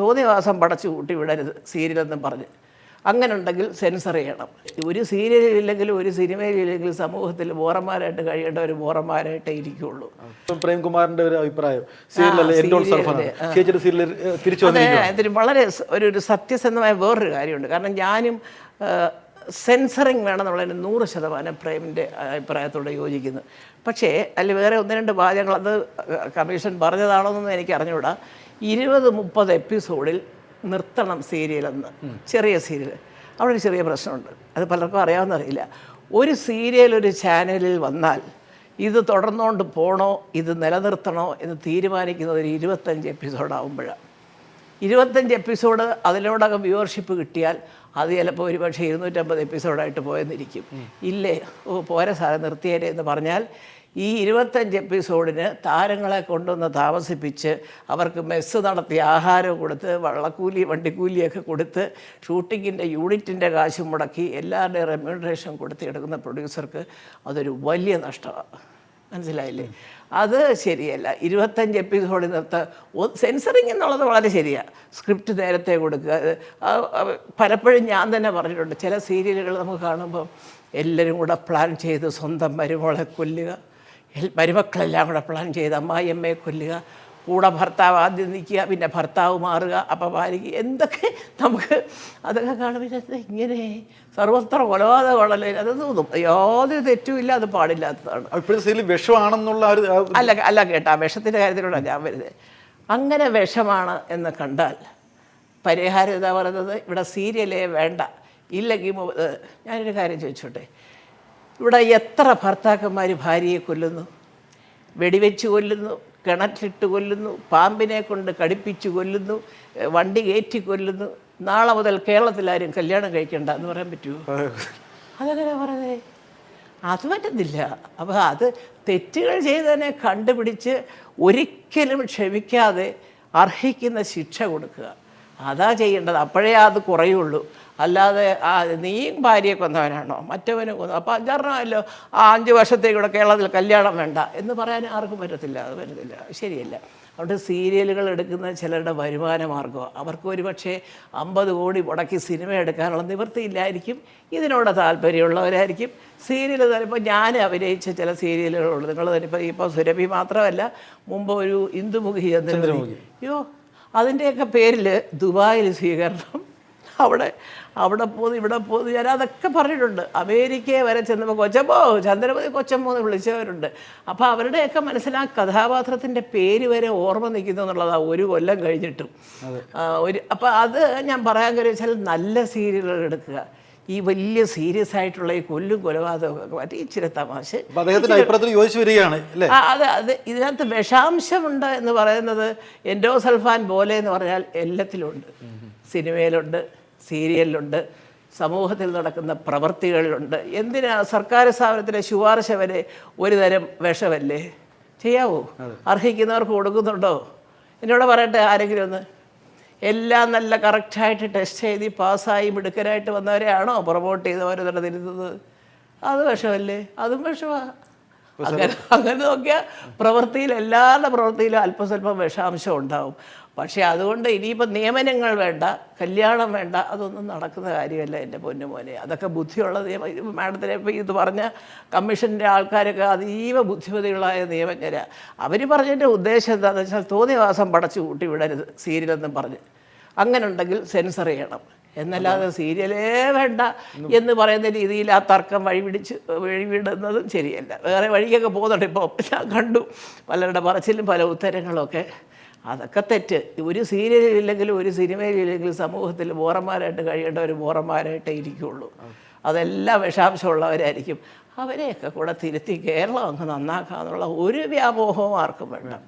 തോന്നിയവാസം പടച്ചു കൂട്ടി വിടരുത് സീരിയലെന്നും പറഞ്ഞ്. അങ്ങനെ ഉണ്ടെങ്കിൽ സെൻസർ ചെയ്യണം. ഒരു സീരിയലില്ലെങ്കിലും ഒരു സിനിമയിലില്ലെങ്കിലും സമൂഹത്തിൽ ബോറന്മാരായിട്ട് കഴിയേണ്ടവർ ബോറന്മാരായിട്ടേ ഇരിക്കുകയുള്ളൂ ഇപ്പം പ്രേംകുമാറിന്റെ ഒരു അഭിപ്രായം. സീരിയലല്ലേ എൻഡോൾ സർഫാണ് ചേച്ചിയുടെ സീരിയൽ തിരിച്ചു അതെ വന്നിരിക്കും ഇതിന് വളരെ ഒരു ഒരു സത്യസന്ധമായ വേറൊരു കാര്യമുണ്ട്. കാരണം ഞാനും സെൻസറിങ് വേണം എന്നുള്ളതിന് നൂറ് ശതമാനം പ്രേമിന്റെ അഭിപ്രായത്തോട് യോജിക്കുന്നു. പക്ഷേ അതിൽ വേറെ ഒന്ന് രണ്ട് വാചകങ്ങൾ അത് കമ്മീഷൻ പറഞ്ഞതാണോന്നൊന്നും എനിക്ക് അറിഞ്ഞുകൂടാ ഇരുപത് മുപ്പത് എപ്പിസോഡിൽ നിർത്തണം സീരിയലെന്ന്. ചെറിയ സീരിയൽ. അവിടെ ഒരു ചെറിയ പ്രശ്നമുണ്ട്. അത് പലർക്കും അറിയാവുന്നറിയില്ല ഒരു സീരിയൽ ഒരു ചാനലിൽ വന്നാൽ ഇത് തുടർന്നുകൊണ്ട് പോണോ ഇത് നിലനിർത്തണോ എന്ന് തീരുമാനിക്കുന്നത് ഒരു ഇരുപത്തഞ്ച് എപ്പിസോഡാവുമ്പോഴാണ് ഇരുപത്തഞ്ച് എപ്പിസോഡ് അതിനോടകം വ്യൂവർഷിപ്പ് കിട്ടിയാൽ അത് ചിലപ്പോൾ ഒരു പക്ഷേ ഇരുന്നൂറ്റമ്പത് എപ്പിസോഡായിട്ട് പോയെന്നിരിക്കും. ഇല്ലേ? ഓ പോരെ സാറേ നിർത്തിയേരെ എന്ന് പറഞ്ഞാൽ ഈ ഇരുപത്തഞ്ച് എപ്പിസോഡിന് താരങ്ങളെ കൊണ്ടുവന്ന് താമസിപ്പിച്ച് അവർക്ക് മെസ്സ് നടത്തി ആഹാരം കൊടുത്ത് വള്ളക്കൂലി വണ്ടിക്കൂലിയൊക്കെ കൊടുത്ത് ഷൂട്ടിങ്ങിന്റെ യൂണിറ്റിന്റെ കാശ് മുടക്കി എല്ലാവരുടെയും റെമ്യൂണറേഷൻ കൊടുത്ത് എടുക്കുന്ന പ്രൊഡ്യൂസർക്ക് അതൊരു വലിയ നഷ്ടമാണ് മനസ്സിലായില്ലേ? അത് ശരിയല്ല. ഇരുപത്തഞ്ച് എപ്പിസോഡിൽ നിർത്ത സെൻസറിങ് എന്നുള്ളത് വളരെ ശരിയാണ് സ്ക്രിപ്റ്റ് നേരത്തെ കൊടുക്കുക. പലപ്പോഴും ഞാൻ തന്നെ പറഞ്ഞിട്ടുണ്ട്. ചില സീരിയലുകൾ നമുക്ക് കാണുമ്പം എല്ലാവരും കൂടെ പ്ലാൻ ചെയ്ത് സ്വന്തം മരുമോളെ കൊല്ലുക. മരുമക്കളെല്ലാം കൂടെ പ്ലാൻ ചെയ്ത് അമ്മായിയമ്മയെ കൊല്ലുക കൂടെ ഭർത്താവ് ആദ്യം നിൽക്കുക പിന്നെ ഭർത്താവ് മാറുക അപ്പം ഭാര്യയ്ക്ക് എന്തൊക്കെ നമുക്ക് അതൊക്കെ കാണുമ്പോൾ ഇങ്ങനെ സർവത്ര കൊലപാതകമാണല്ലോ അത് തോന്നും യാതൊരു തെറ്റുമില്ല അത് പാടില്ലാത്തതാണ്. വിഷമാണെന്നുള്ള അല്ല അല്ല കേട്ടാ വിഷത്തിന്റെ കാര്യത്തിലൂടെ ഞാൻ വരുന്നത്. അങ്ങനെ വിഷമാണ് എന്ന് കണ്ടാൽ പരിഹാരം എന്താ പറയുന്നത് ഇവിടെ സീരിയലേ വേണ്ട. ഇല്ലെങ്കിൽ ഞാനൊരു കാര്യം ചോദിച്ചോട്ടെ? ഇവിടെ എത്ര ഭർത്താക്കന്മാർ ഭാര്യയെ കൊല്ലുന്നു? വെടിവെച്ച് കൊല്ലുന്നു കിണറ്റിലിട്ട് കൊല്ലുന്നു പാമ്പിനെ കൊണ്ട് കടിപ്പിച്ച് കൊല്ലുന്നു വണ്ടി കയറ്റി കൊല്ലുന്നു. നാളെ മുതൽ കേരളത്തിലാരും കല്യാണം കഴിക്കണ്ട എന്ന് പറയാൻ പറ്റുമോ അതെങ്ങനെ പറഞ്ഞേ അത് പറ്റുന്നില്ല അപ്പോൾ അത് തെറ്റുകൾ ചെയ്തതിനെ കണ്ടുപിടിച്ച് ഒരിക്കലും ക്ഷമിക്കാതെ അർഹിക്കുന്ന ശിക്ഷ കൊടുക്കുക. അതാ ചെയ്യേണ്ടത്. അപ്പോഴേ അത് കുറയുള്ളൂ. അല്ലാതെ ആ നീ ഭാര്യയെ കൊന്നവനാണോ? മറ്റവനെ കൊന്നു. അപ്പോൾ അഞ്ചാറെണ്ണമല്ലോ ആ അഞ്ച് വർഷത്തേക്കൂടെ കേരളത്തിൽ കല്യാണം വേണ്ട എന്ന് പറയാൻ ആർക്കും പറ്റത്തില്ല അത് പറ്റത്തില്ല. ശരിയല്ല. അവിടെ സീരിയലുകൾ എടുക്കുന്ന ചിലരുടെ വരുമാന മാർഗം അവർക്ക് ഒരു പക്ഷേ അമ്പത് കോടി മുടക്കി സിനിമ എടുക്കാനുള്ള നിവൃത്തിയില്ലായിരിക്കും ഇതിനോട് താല്പര്യമുള്ളവരായിരിക്കും. സീരിയൽ തരുമ്പോൾ ഞാൻ അഭിനയിച്ച ചില സീരിയലുകളുണ്ട്. നിങ്ങൾ തന്നെ ഇപ്പോൾ ഇപ്പോൾ സുരഭി മാത്രമല്ല മുമ്പ് ഒരു ഇന്ദുമുഖി ചന്ദ്രമുഖി. അയ്യോ അതിന്റെയൊക്കെ പേരിൽ ദുബായിൽ സ്വീകരണം. അവിടെ അവിടെ പോന്ന് ഇവിടെ പോന്ന് ഞാൻ അതൊക്കെ പറഞ്ഞിട്ടുണ്ട്. അമേരിക്കയെ വരെ ചെന്നപ്പോൾ കൊച്ചമ്പോ ചന്ദ്രപതി കൊച്ചമ്പോ എന്ന് വിളിച്ചവരുണ്ട്. അപ്പോൾ അവരുടെയൊക്കെ മനസ്സിൽ ആ കഥാപാത്രത്തിന്റെ പേര് വരെ ഓർമ്മ നിൽക്കുന്നു എന്നുള്ളതാണ് ഒരു കൊല്ലം കഴിഞ്ഞിട്ടും. ഒരു അപ്പോൾ അത് ഞാൻ പറയാൻ കാര്യം വെച്ചാൽ നല്ല സീരിയലുകൾ എടുക്കുക. ഈ വലിയ സീരിയസ് ആയിട്ടുള്ള ഈ കൊല്ലും കൊലപാതകമൊക്കെ മാറ്റി ഇച്ചിരി തമാശ. യോജിച്ചു വരികയാണ് അതെ അത് അത് ഇതിനകത്ത് വിഷാംശമുണ്ട് എന്ന് പറയുന്നത് എൻഡോസൾഫാൻ പോലെ എന്ന് പറഞ്ഞാൽ എല്ലാത്തിലുണ്ട്. സിനിമയിലുണ്ട്. സീരിയലിലുണ്ട് സമൂഹത്തിൽ നടക്കുന്ന പ്രവൃത്തികളിലുണ്ട് എന്തിനാ സർക്കാർ സ്ഥാപനത്തിലെ ശുപാർശ വരെ ഒരു തരം വിഷമല്ലേ? ചെയ്യാവോ? അർഹിക്കുന്നവർക്ക് കൊടുക്കുന്നുണ്ടോ? എന്നോട് പറയട്ടെ ആരെങ്കിലും ഒന്ന്. എല്ലാം നല്ല കറക്റ്റായിട്ട് ടെസ്റ്റ് ചെയ്ത് പാസ്സായി മിടുക്കനായിട്ട് വന്നവരെയാണോ പ്രൊമോട്ട് ചെയ്ത് നടന്നിരുന്നത് തിരുത്തുന്നത്? അത് വിഷമല്ലേ? അതും വിഷമാണ് അങ്ങനെ അങ്ങനെ നോക്കിയാൽ പ്രവൃത്തിയിൽ എല്ലാവരുടെ പ്രവൃത്തിയിലും അല്പസ്വല്പം വിഷാംശം ഉണ്ടാവും. പക്ഷേ അതുകൊണ്ട് ഇനിയിപ്പോൾ നിയമനങ്ങൾ വേണ്ട കല്യാണം വേണ്ട അതൊന്നും നടക്കുന്ന കാര്യമല്ല എന്റെ പൊന്നുമോനെ അതൊക്കെ ബുദ്ധിയുള്ള നിയമ മാഡത്തിനെ ഇപ്പോൾ ഇത് പറഞ്ഞ കമ്മീഷന്റെ ആൾക്കാരൊക്കെ അതീവ ബുദ്ധിമതികളായ നിയമജ്ഞരാണ് അവർ പറഞ്ഞതിന്റെ ഉദ്ദേശം എന്താണെന്ന് വെച്ചാൽ തോന്നിയവാസം പടച്ചു കൂട്ടി വിടരുത് സീരിയലെന്നും പറഞ്ഞ്. അങ്ങനെ ഉണ്ടെങ്കിൽ സെൻസർ ചെയ്യണം. എന്നല്ലാതെ സീരിയലേ വേണ്ട എന്ന് പറയുന്ന രീതിയിൽ ആ തർക്കം വഴിപിടിച്ച് വഴിവിടുന്നതും ശരിയല്ല. വേറെ വഴിക്കൊക്കെ പോകുന്നുണ്ട് ഇപ്പോൾ ഞാൻ കണ്ടു പലരുടെ പറച്ചിലും പല ഉത്തരങ്ങളൊക്കെ. അതൊക്കെ തെറ്റ്. ഒരു സീരിയലില്ലെങ്കിലും ഒരു സിനിമയിലില്ലെങ്കിലും സമൂഹത്തിൽ ബോറന്മാരായിട്ട് കഴിയേണ്ടവർ ബോറന്മാരായിട്ടേ ഇരിക്കുകയുള്ളൂ അതെല്ലാം വിഷാംശമുള്ളവരായിരിക്കും. അവരെയൊക്കെ കൂടെ തിരുത്തി കേരളം അങ്ങ് നന്നാക്കാന്നുള്ള ഒരു വ്യാമോഹവും ആർക്കും വേണ്ട.